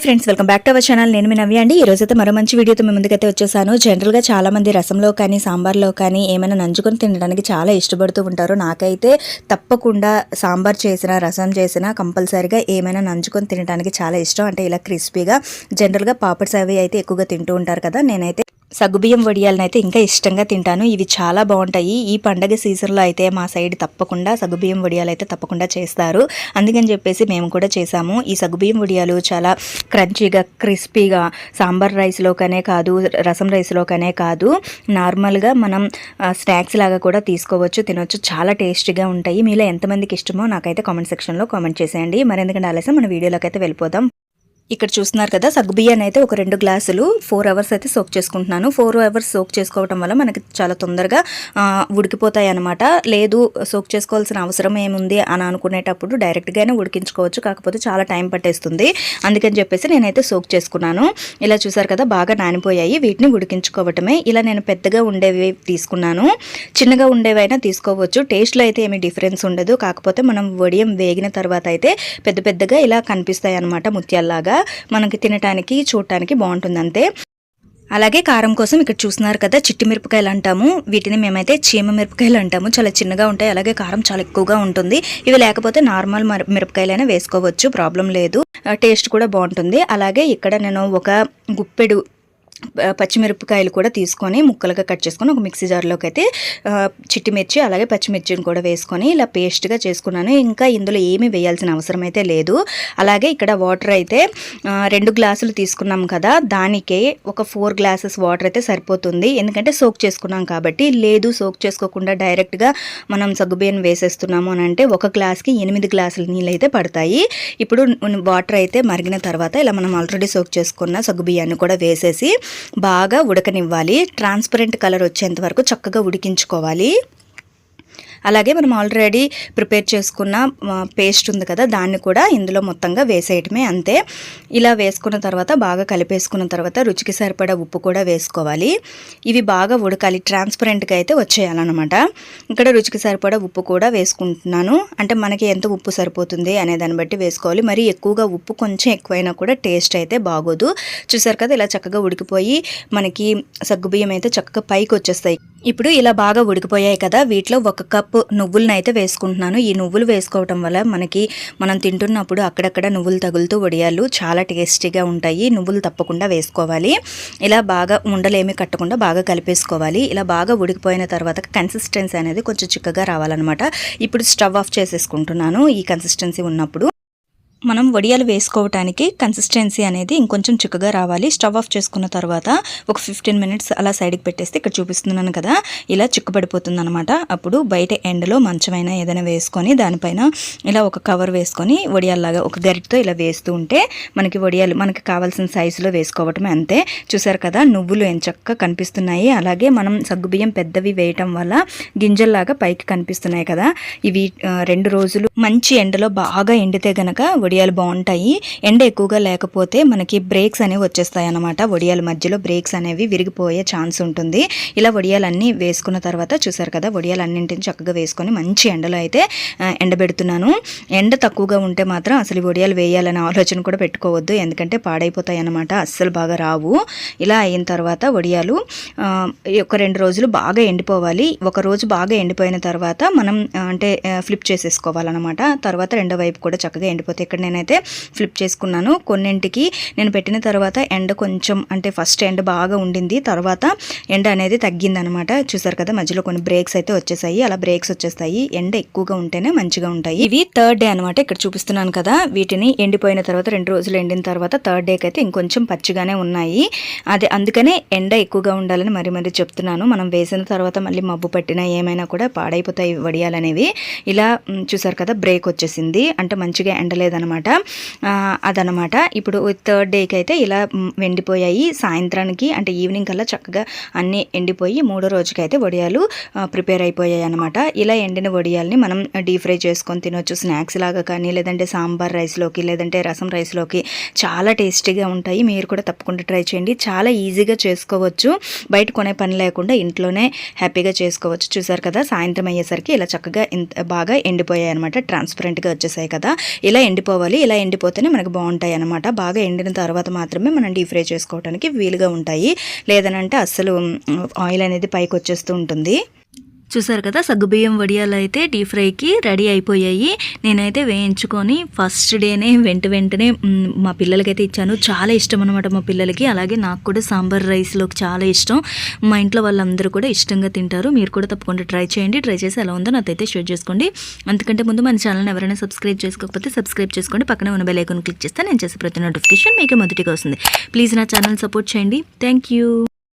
Friends welcome back to our channel నేను మీ నవ్య అండి. ఈ రోజు అయితే మరో మంచి వీడియోతో మీ ముందుకైతే వచ్చేసాను. జనరల్గా చాలా మంది రసంలో కానీ సాంబార్లో కానీ ఏమైనా నంచుకొని తినడానికి చాలా ఇష్టపడుతూ ఉంటారు. నాకైతే తప్పకుండా సాంబార్ చేసిన రసం చేసిన కంపల్సరీగా ఏమైనా నంచుకొని తినడానికి చాలా ఇష్టం. అంటే ఇలా క్రిస్పీగా జనరల్గా పాపడ్స్ అవి అయితే ఎక్కువగా తింటూ ఉంటారు కదా. నేనైతే సగ్గుబియ్యం వడియాలను అయితే ఇంకా ఇష్టంగా తింటాను. ఇవి చాలా బాగుంటాయి. ఈ పండగ సీజన్లో అయితే మా సైడ్ తప్పకుండా సగ్గుబియ్యం వడియాలు అయితే తప్పకుండా చేస్తారు. అందుకని చెప్పేసి మేము కూడా చేసాము ఈ సగ్గుబియ్యం వడియాలు చాలా క్రంచీగా క్రిస్పీగా సాంబార్ రైస్లోకనే కాదు రసం రైస్లోకనే కాదు నార్మల్గా మనం స్నాక్స్ లాగా కూడా తీసుకోవచ్చు తినొచ్చు. చాలా టేస్టీగా ఉంటాయి. మీలో ఎంతమందికి ఇష్టమో నాకైతే కామెంట్ సెక్షన్లో కామెంట్ చేసేయండి. మరి ఎందుకంటే ఆలస్యం మన వీడియోలోకి అయితే వెళ్ళిపోదాం. ఇక్కడ చూస్తున్నారు కదా సగ్గు బియ్యాన్ని అయితే ఒక రెండు గ్లాసులు ఫోర్ అవర్స్ అయితే సోక్ చేసుకుంటున్నాను. ఫోర్ అవర్స్ సోక్ చేసుకోవడం వల్ల మనకి చాలా తొందరగా ఉడికిపోతాయి అనమాట లేదు సోక్ చేసుకోవాల్సిన అవసరం ఏముంది అని అనుకునేటప్పుడు డైరెక్ట్గానే ఉడికించుకోవచ్చు. కాకపోతే చాలా టైం పట్టేస్తుంది. అందుకని చెప్పేసి నేనైతే సోక్ చేసుకున్నాను. ఇలా చూసారు కదా బాగా నానిపోయాయి. వీటిని ఉడికించుకోవటమే. ఇలా నేను పెద్దగా ఉండేవి తీసుకున్నాను. చిన్నగా ఉండేవైనా తీసుకోవచ్చు. టేస్ట్లో అయితే ఏమీ డిఫరెన్స్ ఉండదు. కాకపోతే మనం వడియం వేగిన తర్వాత అయితే పెద్ద పెద్దగా ఇలా కనిపిస్తాయి అనమాట ముత్యాల్లాగా. మనకి తినటానికి చూడటానికి బాగుంటుంది అంతే. అలాగే కారం కోసం ఇక్కడ చూస్తున్నారు కదా చిట్టి మిరపకాయలు అంటాము. వీటిని మేమైతే చీమ మిరపకాయలు అంటాము. చాలా చిన్నగా ఉంటాయి అలాగే కారం చాలా ఎక్కువగా ఉంటుంది. ఇవి లేకపోతే నార్మల్ మిరపకాయలైనా వేసుకోవచ్చు ప్రాబ్లం లేదు. టేస్ట్ కూడా బాగుంటుంది. అలాగే ఇక్కడ నేను ఒక గుప్పెడు పచ్చిమిరపకాయలు కూడా తీసుకొని ముక్కలుగా కట్ చేసుకొని ఒక మిక్సీ జార్లోకి అయితే చిట్టిమిర్చి చిట్టి మిర్చి అలాగే పచ్చిమిర్చిని కూడా వేసుకొని ఇలా పేస్ట్గా చేసుకున్నాను. ఇంకా ఇందులో ఏమీ వేయాల్సిన అవసరం అయితే లేదు. అలాగే ఇక్కడ వాటర్ అయితే రెండు గ్లాసులు తీసుకున్నాం కదా దానికే ఒక ఫోర్ గ్లాసెస్ వాటర్ అయితే సరిపోతుంది. ఎందుకంటే సోక్ చేసుకున్నాం కాబట్టి లేదు సోక్ చేసుకోకుండా డైరెక్ట్గా మనం సగ్గుబియ్యం వేసేస్తున్నాము అని అంటే ఒక గ్లాస్కి ఎనిమిది గ్లాసుల నీళ్ళు అయితే పడతాయి. ఇప్పుడు వాటర్ అయితే మరిగిన తర్వాత ఇలా మనం ఆల్రెడీ సోక్ చేసుకున్న సగ్గుబియ్యాన్ని కూడా వేసేసి బాగా ఉడకనివ్వాలి. ట్రాన్స్పరెంట్ కలర్ వచ్చేంత వరకు చక్కగా ఉడికించుకోవాలి. అలాగే మనం ఆల్రెడీ ప్రిపేర్ చేసుకున్న పేస్ట్ ఉంది కదా దాన్ని కూడా ఇందులో మొత్తంగా వేసేయటమే అంతే. ఇలా వేసుకున్న తర్వాత బాగా కలిపేసుకున్న తర్వాత రుచికి సరిపడా ఉప్పు కూడా వేసుకోవాలి. ఇవి బాగా ఉడకాలి ట్రాన్స్పరెంట్గా అయితే వచ్చేయాలన్నమాట. ఇక్కడ రుచికి సరిపడా ఉప్పు కూడా వేసుకుంటున్నాను. అంటే మనకి ఎంత ఉప్పు సరిపోతుంది అనే దాన్ని బట్టి వేసుకోవాలి. మరి ఎక్కువగా ఉప్పు కొంచెం ఎక్కువైనా కూడా టేస్ట్ అయితే బాగోదు. చూసారు కదా ఇలా చక్కగా ఉడికిపోయి మనకి సగ్గుబియ్యం అయితే చక్కగా పైకి వచ్చేస్తాయి. ఇప్పుడు ఇలా బాగా ఉడికిపోయాయి కదా వీటిలో ఒక కప్పు నువ్వులను అయితే వేసుకుంటున్నాను. ఈ నువ్వులు వేసుకోవటం వల్ల మనకి మనం తింటున్నప్పుడు అక్కడక్కడ నువ్వులు తగులుతూ వడియాలు చాలా టేస్టీగా ఉంటాయి. నువ్వులు తప్పకుండా వేసుకోవాలి. ఇలా బాగా ఉండలేమి కట్టకుండా బాగా కలిపేసుకోవాలి. ఇలా బాగా ఉడికిపోయిన తర్వాత కన్సిస్టెన్సీ అనేది కొంచెం చిక్కగా రావాలన్నమాట. ఇప్పుడు స్టవ్ ఆఫ్ చేసేసుకుంటున్నాను ఈ కన్సిస్టెన్సీ ఉన్నప్పుడు. మనం వడియాలు వేసుకోవటానికి కన్సిస్టెన్సీ అనేది ఇంకొంచెం చిక్కగా రావాలి. స్టవ్ ఆఫ్ చేసుకున్న తర్వాత ఒక ఫిఫ్టీన్ మినిట్స్ అలా సైడ్కి పెట్టేస్తే ఇక్కడ చూపిస్తున్నాను కదా ఇలా చిక్కబడిపోతుంది అనమాట అప్పుడు బయట ఎండలో మంచమైన ఏదైనా వేసుకొని దానిపైన ఇలా ఒక కవర్ వేసుకొని వడియాల్లాగా ఒక గరిటతో ఇలా వేస్తూ ఉంటే మనకి వడియాలు మనకి కావాల్సిన సైజులో వేసుకోవటమే అంతే. చూసారు కదా నువ్వులు ఎంచక్క కనిపిస్తున్నాయి. అలాగే మనం సగ్గుబియ్యం పెద్దవి వేయటం వల్ల గింజల్లాగా పైకి కనిపిస్తున్నాయి కదా. ఇవి రెండు రోజులు మంచి ఎండలో బాగా ఎండితే గనక వడియాలు బాగుంటాయి. ఎండ ఎక్కువగా లేకపోతే మనకి బ్రేక్స్ అనేవి వచ్చేస్తాయి అన్నమాట వడియాల మధ్యలో బ్రేక్స్ అనేవి విరిగిపోయే ఛాన్స్ ఉంటుంది. ఇలా వడియాలన్నీ వేసుకున్న తర్వాత చూసారు కదా వడియాలన్నింటిని చక్కగా వేసుకొని మంచి ఎండలో అయితే ఎండబెడుతున్నాను. ఎండ తక్కువగా ఉంటే మాత్రం అసలు వడియాలు వేయాలనే ఆలోచన కూడా పెట్టుకోవద్దు. ఎందుకంటే పాడైపోతాయి అన్నమాట అస్సలు బాగా రావు. ఇలా అయిన తర్వాత వడియాలు ఒక రెండు రోజులు బాగా ఎండిపోవాలి. ఒక రోజు బాగా ఎండిపోయిన తర్వాత మనం అంటే ఫ్లిప్ చేసేసుకోవాలన్నమాట. తర్వాత రెండో వైపు కూడా చక్కగా ఎండిపోతే ఇక్కడ నేనైతే ఫ్లిప్ చేసుకున్నాను. కొన్నింటికి నేను పెట్టిన తర్వాత ఎండ కొంచెం అంటే ఫస్ట్ ఎండ బాగా ఉండింది. తర్వాత ఎండ అనేది తగ్గిందనమాట. చూసారు కదా మధ్యలో కొన్ని బ్రేక్స్ అయితే వచ్చేసాయి. అలా బ్రేక్స్ వచ్చేస్తాయి. ఎండ ఎక్కువగా ఉంటేనే మంచిగా ఉంటాయి. ఇవి థర్డ్ డే అనమాట. ఇక్కడ చూపిస్తున్నాను కదా వీటిని ఎండిపోయిన తర్వాత రెండు రోజులు ఎండిన తర్వాత థర్డ్ డేకి అయితే ఇంకొంచెం పచ్చిగానే ఉన్నాయి. అదే అందుకనే ఎండ ఎక్కువగా ఉండాలని మరి మరి చెప్తున్నాను. మనం వేసిన తర్వాత మళ్ళీ మబ్బు పట్టినా ఏమైనా కూడా పాడైపోతాయి వడియాలనేవి. ఇలా చూసారు కదా బ్రేక్ వచ్చేసింది. అంటే మంచిగా ఎండలేదనమాట. అనమాట అదనమాట ఇప్పుడు థర్డ్ డేకి అయితే ఇలా ఎండిపోయాయి సాయంత్రానికి అంటే ఈవినింగ్ కల్లా చక్కగా అన్నీ ఎండిపోయి మూడో రోజుకి అయితే వడియాలు ప్రిపేర్ అయిపోయాయి అనమాట ఇలా ఎండిన వడియాల్ని మనం డీప్ ఫ్రై చేసుకొని తినొచ్చు. స్నాక్స్ లాగా కానీ లేదంటే సాంబార్ రైస్లోకి లేదంటే రసం రైస్లోకి చాలా టేస్టీగా ఉంటాయి. మీరు కూడా తప్పకుండా ట్రై చేయండి. చాలా ఈజీగా చేసుకోవచ్చు. బయట కొనే పని లేకుండా ఇంట్లోనే హ్యాపీగా చేసుకోవచ్చు. చూసారు కదా సాయంత్రం అయ్యేసరికి ఇలా చక్కగా బాగా ఎండిపోయాయి అనమాట ట్రాన్స్పరెంట్గా వచ్చేసాయి కదా. ఇలా ఎండిపోవాలి చేసుకోవాలి ఇలా ఎండిపోతేనే మనకు బాగుంటాయి అనమాట బాగా ఎండిన తర్వాత మాత్రమే మనం డీప్ ఫ్రై చేసుకోవడానికి వీలుగా ఉంటాయి. లేదనంటే అస్సలు ఆయిల్ అనేది పైకి వచ్చేస్తూ ఉంటుంది. చూసారు కదా సగ్గుబియ్యం వడియాలు అయితే డీప్ ఫ్రైకి రెడీ అయిపోయాయి. నేనైతే వేయించుకొని ఫస్ట్ డేనే వెంట వెంటనే మా పిల్లలకైతే ఇచ్చాను. చాలా ఇష్టం అనమాట మా పిల్లలకి. అలాగే నాకు కూడా సాంబార్ రైస్లోకి చాలా ఇష్టం. మా ఇంట్లో వాళ్ళందరూ కూడా ఇష్టంగా తింటారు. మీరు కూడా తప్పకుండా ట్రై చేయండి. ట్రై చేసి ఎలా ఉందో నాకైతే షేర్ చేసుకోండి. అందుకంటే ముందు మన ఛానల్ని ఎవరైనా సబ్స్క్రైబ్ చేసుకోకపోతే సబ్స్క్రైబ్ చేసుకోండి. పక్కనే ఉన్న బెల్ ఐకాన్ క్లిక్ చేస్తే నేను చేసే ప్రతి నోటిఫికేషన్ మీకు మొదటిగా వస్తుంది. ప్లీజ్ నా ఛానల్ సపోర్ట్ చేయండి. Thank you